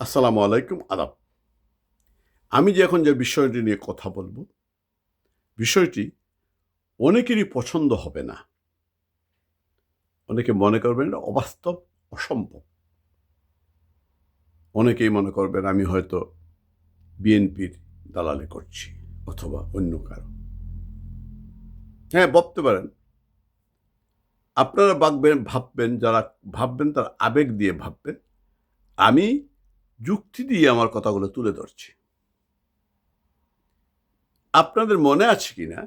আসসালামু আলাইকুম, আদাব। আমি যে এখন যে বিষয়টি নিয়ে কথা বলব, বিষয়টি অনেকেরই পছন্দ হবে না। অনেকে মনে করবেন অবাস্তব, অসম্ভব। অনেকেই মনে করবেন আমি হয়তো বিএনপির দালালি করছি অথবা অন্য কারও। হ্যাঁ ভাবতে পারেন। আপনারা ভাববেন ভাববেন, যারা ভাববেন তার আবেগ দিয়ে ভাববেন। আমি যুক্তি দিয়ে আমার কথাগুলো তুলে ধরছি। আপনাদের মনে আছে কি না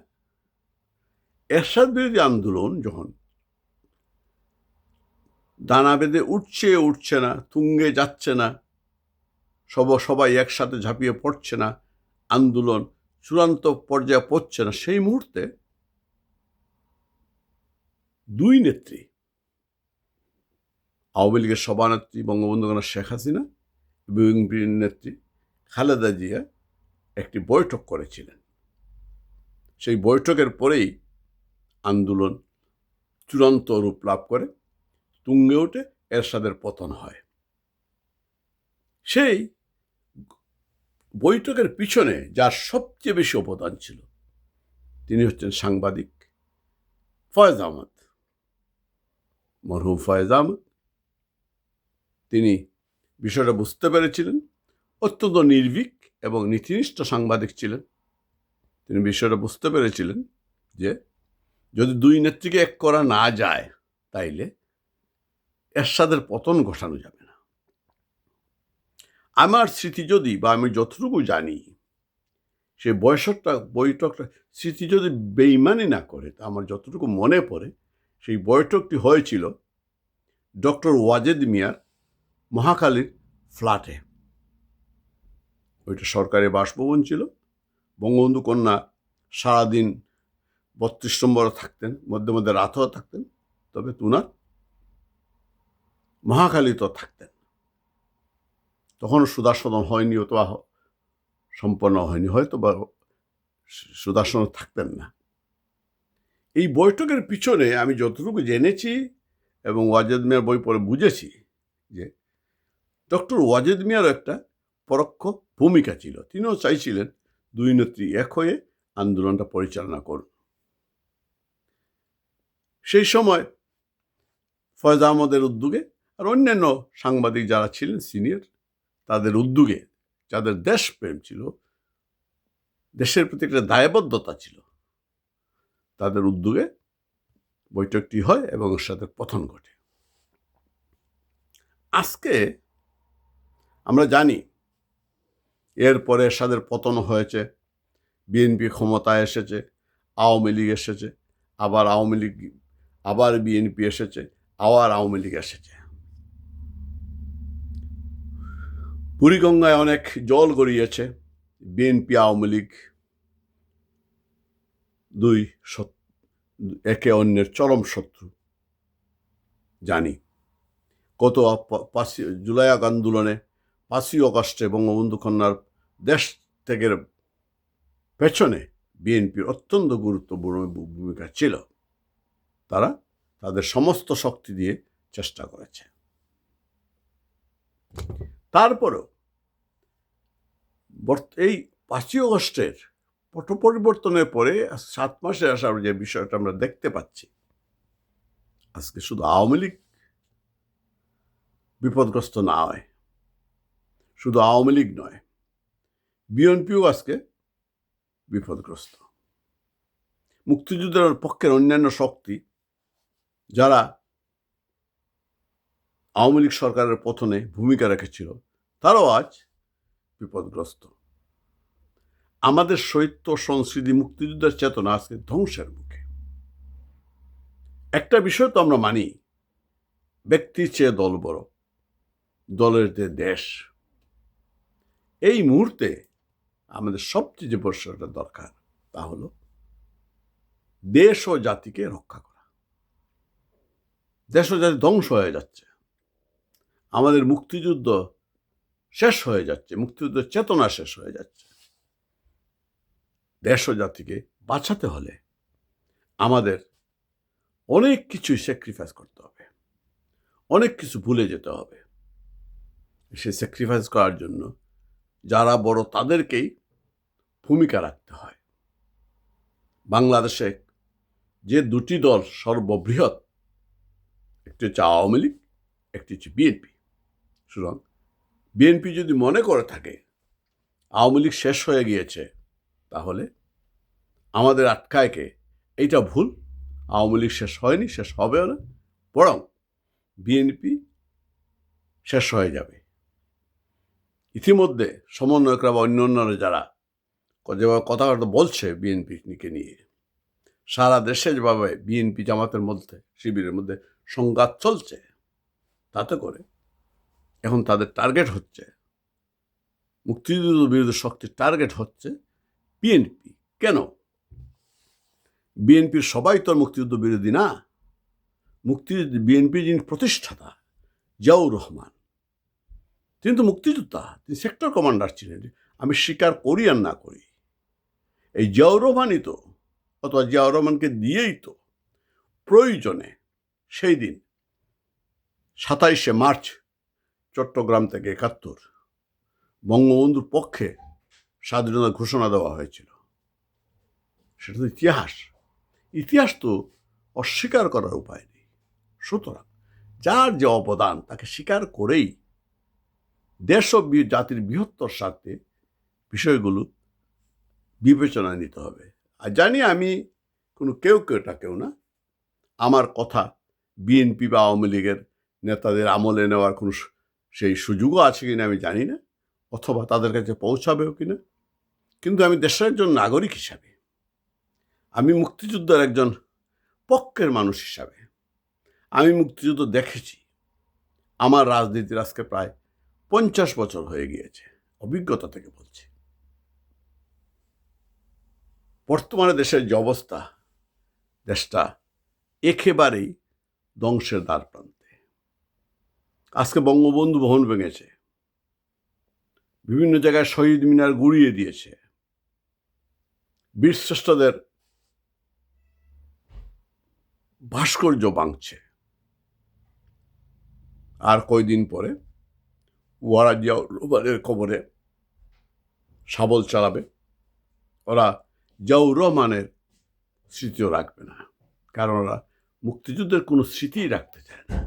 এরশাদ বিরোধী আন্দোলন যখন দানা বেঁধে উঠছে উঠছে না, তুঙ্গে যাচ্ছে না, সব, সবাই একসাথে ঝাঁপিয়ে পড়ছে না, আন্দোলন চূড়ান্ত পর্যায়ে পড়ছে না, সেই মুহূর্তে দুই নেত্রী, আওয়ামী লীগের সভানেত্রী বঙ্গবন্ধু শেখ হাসিনা বিএনপির নেত্রী খালেদা জিয়া একটি বৈঠক করেছিলেন। সেই বৈঠকের পরেই আন্দোলন চূড়ান্ত রূপ লাভ করে, তুঙ্গে ওঠে এরশাদের পতন হয়। সেই বৈঠকের পিছনে যার সবচেয়ে বেশি অবদান ছিল, তিনি হচ্ছেন সাংবাদিক ফয়েজ আহমদ। মরহুম ফয়েজ আহমদ, তিনি বিষয়টা বুঝতে পেরেছিলেন। অত্যন্ত নির্ভীক এবং নীতিনিষ্ঠ সাংবাদিক ছিলেন। তিনি বিষয়টা বুঝতে পেরেছিলেন যে, যদি দুই নেত্রীকে এক করা না যায়, তাইলে এরশাদের পতন ঘটানো যাবে না। আমার স্মৃতি যদি বা আমি যতটুকু জানি, সে বয়সটা, বৈঠকটা স্মৃতি যদি বেইমানি না করে, তা আমার যতটুকু মনে পড়ে, সেই বৈঠকটি হয়েছিল ডক্টর ওয়াজেদ মিয়ার মহাকালীর ফ্ল্যাটে ওইটা সরকারি বাসভবন ছিল। বঙ্গবন্ধু কন্যা সারাদিন বত্রিশ নম্বরে থাকতেন, মধ্যে মধ্যে রাতও থাকতেন, তবে তুনার মহাকালী তো থাকতেন। তখন সুদর্শন হয়নি অথবা সম্পন্ন হয়নি, হয়তো বা সুদর্শন থাকতেন না। এই বৈঠকের পিছনে আমি যতটুকু জেনেছি এবং ওয়াজেদ মিয়ার বই পড়ে বুঝেছি যে ডক্টর ওয়াজেদ মিয়ারও একটা পরোক্ষ ভূমিকা ছিল। তিনিও চাইছিলেন দুই নেত্রী এক হয়ে আন্দোলনটা পরিচালনা করুন। সেই সময় ফয়জ আহমদের উদ্যোগে আর অন্যান্য সাংবাদিক যারা ছিলেন, সিনিয়র, তাদের উদ্যোগে যাদের দেশপ্রেম ছিল, দেশের প্রতি একটা দায়বদ্ধতা ছিল, তাদের উদ্যোগে বৈঠকটি হয় এবং সাথে পথন ঘটে। আজকে আমরা জানি এরপরে এরশাদের পতন হয়েছে, বিএনপি ক্ষমতায় এসেছে, আওয়ামী লীগ এসেছে, আবার আওয়ামী লীগ, আবার বিএনপি এসেছে, আবার আওয়ামী লীগ এসেছে। বুড়িগঙ্গায় অনেক জল গড়িয়েছে, বিএনপি, আওয়ামী লীগ দুই একে অন্যের চরম শত্রু, জানি। কত পাঁচই জুলাই আন্দোলনে পাঁচই অগস্টে বঙ্গবন্ধু কন্যার দেশ থেকে পেছনে বিএনপির অত্যন্ত গুরুত্বপূর্ণ ভূমিকা ছিল। তারা তাদের সমস্ত শক্তি দিয়ে চেষ্টা করেছে। তারপরেও এই পাঁচই অগস্টের পট, পরিবর্তনের পরে সাত মাসে আসার যে বিষয়টা আমরা দেখতে পাচ্ছি, আজকে শুধু আওয়ামী লীগ বিপদগ্রস্ত না হয়। শুধু আওয়ামী লীগ নয়, বিএনপিও আজকে বিপদগ্রস্ত। মুক্তিযুদ্ধের পক্ষের অন্যান্য শক্তি যারা আওয়ামী লীগ সরকারের পতনে ভূমিকা রেখেছিল, তারাও আজ বিপদগ্রস্ত। আমাদের সাহিত্য সংস্কৃতি মুক্তিযুদ্ধের চেতনা আজকে ধ্বংসের মুখে। একটা বিষয় তো আমরা মানি, ব্যক্তির চেয়ে দল বড়, দলের যে দেশ। এই মুহূর্তে আমাদের সবচেয়ে যে প্রশ্নটা দরকার, তা হলো দেশ ও জাতিকে রক্ষা করা। দেশ ও জাতি ধ্বংস হয়ে যাচ্ছে। আমাদের মুক্তিযুদ্ধ শেষ হয়ে যাচ্ছে মুক্তিযুদ্ধের চেতনা শেষ হয়ে যাচ্ছে। দেশ ও জাতিকে বাঁচাতে হলে আমাদের অনেক কিছুই স্যাক্রিফাইস করতে হবে। অনেক কিছু ভুলে যেতে হবে। সে স্যাক্রিফাইস করার জন্য যারা বড় তাদেরকেই ভূমিকা রাখতে হয়। বাংলাদেশে যে দুটি দল সর্ববৃহৎ, একটি হচ্ছে আওয়ামী লীগ, একটি হচ্ছে বিএনপি। সুতরাং বিএনপি যদি মনে করে থাকে, আওয়ামী লীগ শেষ হয়ে গিয়েছে, তাহলে আমাদের আটকায়কে এইটা ভুল, আওয়ামী লীগ শেষ হয়নি, শেষ হবেও না, বরং বিএনপি শেষ হয়ে যাবে। ইতিমধ্যে সমন্বয়করা বা অন্য অন্যরা যারা যেভাবে কথাবার্তা বলছে বিএনপিকে নিয়ে, সারা দেশে যেভাবে বিএনপি জামাতের মধ্যে, শিবিরের মধ্যে সংঘাত চলছে, তাতে করে এখন তাদের টার্গেট হচ্ছে, মুক্তিযুদ্ধ বিরোধী শক্তির টার্গেট হচ্ছে বিএনপি। কেন? বিএনপির সবাই তো মুক্তিযুদ্ধ বিরোধী না। মুক্তিযুদ্ধ, বিএনপি যিনি প্রতিষ্ঠাতা, জিয়াউর রহমান তিনি তো মুক্তিযোদ্ধা, তিনি সেক্টর কমান্ডার ছিলেন। আমি স্বীকার করি আর না করি। এই জিয়াউর রহমানই তো, অথবা জিয়াউর রহমানকে দিয়েই তো প্রয়োজনে সেই দিন সাতাইশে মার্চ চট্টগ্রাম থেকে একাত্তর বঙ্গবন্ধুর পক্ষে স্বাধীনতা ঘোষণা দেওয়া হয়েছিল। সেটা তো ইতিহাস। ইতিহাস তো অস্বীকার করার উপায় নেই। সুতরাং যার যে অবদান তাকে স্বীকার করেই দেশ ও জাতির বৃহত্তর স্বার্থে বিষয়গুলো বিবেচনায় নিতে হবে। আর জানি আমি কোনো কেউ কেউটা কেউ না, আমার কথা বিএনপি বা আওয়ামী লীগের নেতাদের আমলে নেওয়ার কোনো সেই সুযোগও আছে কিনা আমি জানি না, অথবা তাদের কাছে পৌঁছাবেও কিনা। কিন্তু আমি দেশের একজন নাগরিক হিসাবে, আমি মুক্তিযুদ্ধের একজন পক্ষের মানুষ হিসাবে, আমি মুক্তিযুদ্ধ দেখেছি। আমার রাজনীতির আজকে প্রায় পঞ্চাশ বছর হয়ে গিয়েছে, অভিজ্ঞতা থেকে বলছি। বর্তমানে দেশের যে অবস্থা, দেশটা একেবারেই ধ্বংসের দ্বার প্রান্তে। আজকে বঙ্গবন্ধু ভবন ভেঙেছে, বিভিন্ন জায়গায় শহীদ মিনার গুড়িয়ে দিয়েছে। বীরশ্রেষ্ঠদের ভাস্কর্য ভাঙছে। আর কয়দিন পরে ওয়ারা জিয়াউর খবরে শাবল চালাবে। ওরা জিয়াউর রহমানের স্মৃতিও রাখবে না, কারণ ওরা মুক্তিযুদ্ধের কোনো স্মৃতিই রাখতে চায় না।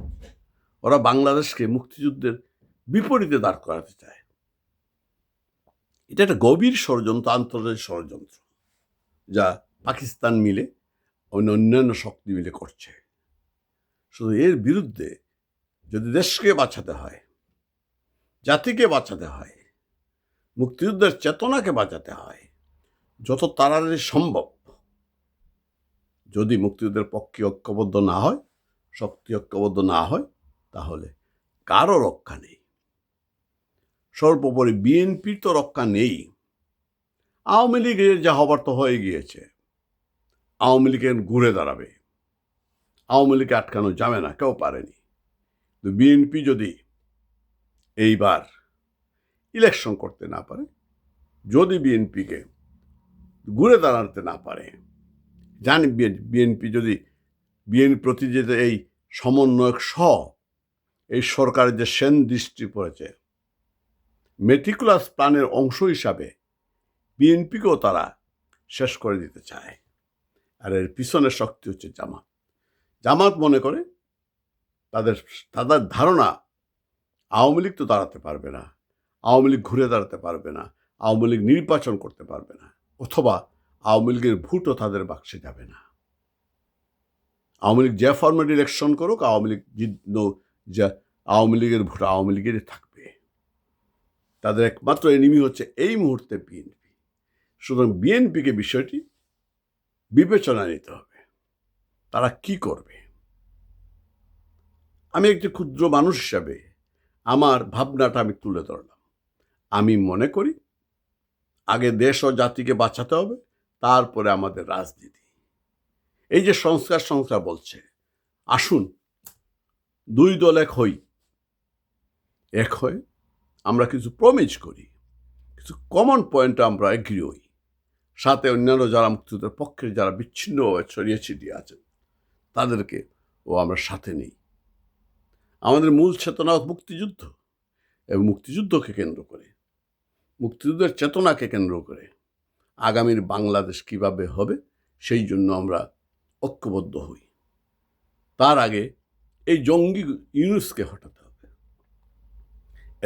ওরা বাংলাদেশকে মুক্তিযুদ্ধের বিপরীতে দাঁড় করাতে চায়। এটা একটা গভীর ষড়যন্ত্র, আন্তর্জাতিক ষড়যন্ত্র, যা পাকিস্তান মিলে অন্য অন্যান্য শক্তি মিলে করছে। শুধু এর বিরুদ্ধে যদি দেশকে বাঁচাতে হয় জাতিকে বাঁচাতে হয়, মুক্তিযুদ্ধের চেতনাকে বাঁচাতে হয়, যত তাড়াতাড়ি সম্ভব। যদি মুক্তিযুদ্ধের পক্ষে ঐক্যবদ্ধ না হয়, শক্তি ঐক্যবদ্ধ না হয়, তাহলে কারও রক্ষা নেই। সর্বোপরি বিএনপির তো রক্ষা নেই। আওয়ামী লীগের যা হবার তো হয়ে গিয়েছে। আওয়ামী লীগের ঘুরে দাঁড়াবে। আওয়ামী লীগকে আটকানো যাবে না, কেউ পারেনি। বিএনপি যদি এইবার ইলেকশন করতে না পারে, যদি বিএনপিকে ঘুরে দাঁড়াতে না পারে, জানি বিএনপি যদি বিএনপি প্রতি যে এই সমন্বয়ক সহ এই সরকারের যে সেন দৃষ্টি পড়েছে মেটিকুলাস প্ল্যানের অংশ হিসাবে বিএনপিকেও তারা শেষ করে দিতে চায়। আর এর পিছনে শক্তি হচ্ছে জামাত। জামাত মনে করে তাদের তাদের ধারণা আওয়ামী লীগ তো দাঁড়াতে পারবে না। আওয়ামী লীগ ঘুরে দাঁড়াতে পারবে না। আওয়ামী লীগ নির্বাচন করতে পারবে না। অথবা আওয়ামী লীগের ভোটও তাদের বাক্সে যাবে না। আওয়ামী লীগ যে ফর্মেট ইলেকশন করুক, আওয়ামী লীগ যা আওয়ামী লীগের ভোট আওয়ামী লীগেরই থাকবে। তাদের একমাত্র এনিমি হচ্ছে এই মুহূর্তে বিএনপি সুতরাং বিএনপিকে বিষয়টি বিবেচনা নিতে হবে। তারা কি করবে? আমি একটি ক্ষুদ্র মানুষ হিসাবে আমার ভাবনাটা আমি তুলে ধরলাম। আমি মনে করি আগে দেশ ও জাতিকে বাঁচাতে হবে, তারপরে আমাদের রাজনীতি। এই যে সংস্কার সংস্কার বলছে, আসুন, দুই দল এক হই। এক হয়ে আমরা কিছু প্রমিজ করি, কিছু কমন পয়েন্ট আমরা এগ্রি হই। সাথে অন্যান্য যারা মুক্তিযুদ্ধের পক্ষে যারা বিচ্ছিন্নভাবে ছড়িয়ে ছিটিয়ে আছেন তাদেরকে ও আমরা সাথে নেই। আমাদের মূল চেতনা মুক্তিযুদ্ধ এবং মুক্তিযুদ্ধকে কেন্দ্র করে। মুক্তিযুদ্ধের চেতনাকে কেন্দ্র করে আগামীর বাংলাদেশ কীভাবে হবে সেই জন্য আমরা ঐক্যবদ্ধ হই। তার আগে এই জঙ্গি ইউনুসকে হটাতে হবে।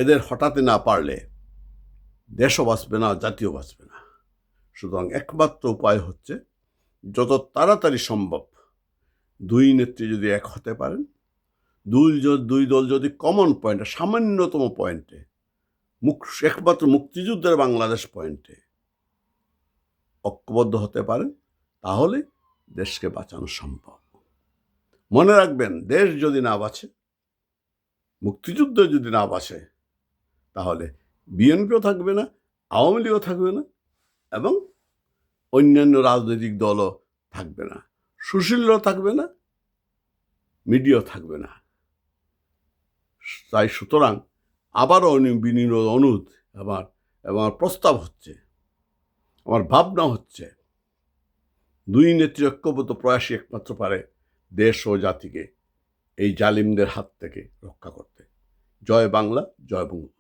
এদের হটাতে না পারলে দেশও বাঁচবে না জাতীয় বাঁচবে না। সুতরাং একমাত্র উপায় হচ্ছে, যত তাড়াতাড়ি সম্ভব দুই নেত্রী যদি এক হতে পারেন দুই দুই দল যদি কমন পয়েন্টে সামান্যতম পয়েন্টে মুখ, একমাত্র মুক্তিযুদ্ধের বাংলাদেশ পয়েন্টে ঐক্যবদ্ধ হতে পারেন, তাহলে দেশকে বাঁচানো সম্ভব। মনে রাখবেন, দেশ যদি না বাঁচে, মুক্তিযুদ্ধ যদি না বাঁচে, তাহলে বিএনপিও থাকবে না, আওয়ামী লীগও থাকবে না এবং অন্যান্য রাজনৈতিক দলও থাকবে না। সুশীলরাও থাকবে না, মিডিয়াও থাকবে না। তাই সুতরাং আবারও বিনিয়োগ অনুরোধ আমার আমার প্রস্তাব হচ্ছে। আমার ভাবনা হচ্ছে, দুই নেত্রী ঐক্যবদ্ধ প্রয়াসই একমাত্র পারে দেশ ও জাতিকে এই জালিমদের হাত থেকে রক্ষা করতে। জয় বাংলা, জয় বঙ্গ